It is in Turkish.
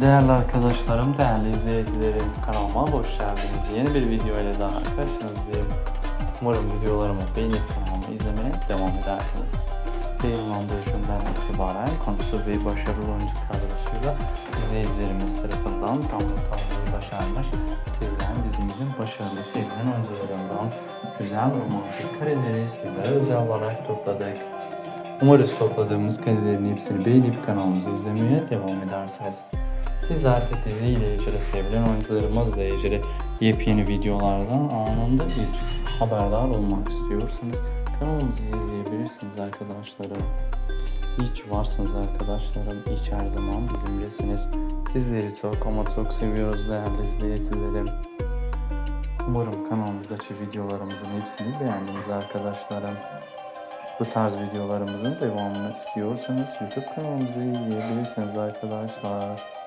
Değerli arkadaşlarım, değerli izleyicilerim, kanalıma hoş geldiniz. Yeni bir video ile daha karşınızdayım. Umarım videolarımı beğenip kanalımı izlemeye devam edersiniz. Yayınlandığı günden itibaren konusu ve başarılı oyuncu kadrosuyla izleyicilerimiz tarafından notalıyı başarmış. Sevilen dizimizin başarılı sevilen oyuncularından güzel romantik kareleri sizlere özel olarak topladık. Umarız topladığımız karelerin hepsini beğenip kanalımızı izlemeye devam edersiniz. Sizler de diziyle ilgili sevilen oyuncularımızla ilgili yepyeni videolardan anında bir haberdar olmak istiyorsanız kanalımızı izleyebilirsiniz arkadaşlarım. Hiç varsınız arkadaşlarım. Hiç her zaman bizimlesiniz. Sizleri çok ama çok seviyoruz değerli izleyicilerim. Umarım kanalımızdaki videolarımızın hepsini beğendiniz arkadaşlarım. Bu tarz videolarımızın devamını istiyorsanız YouTube kanalımızı izleyebilirsiniz arkadaşlar.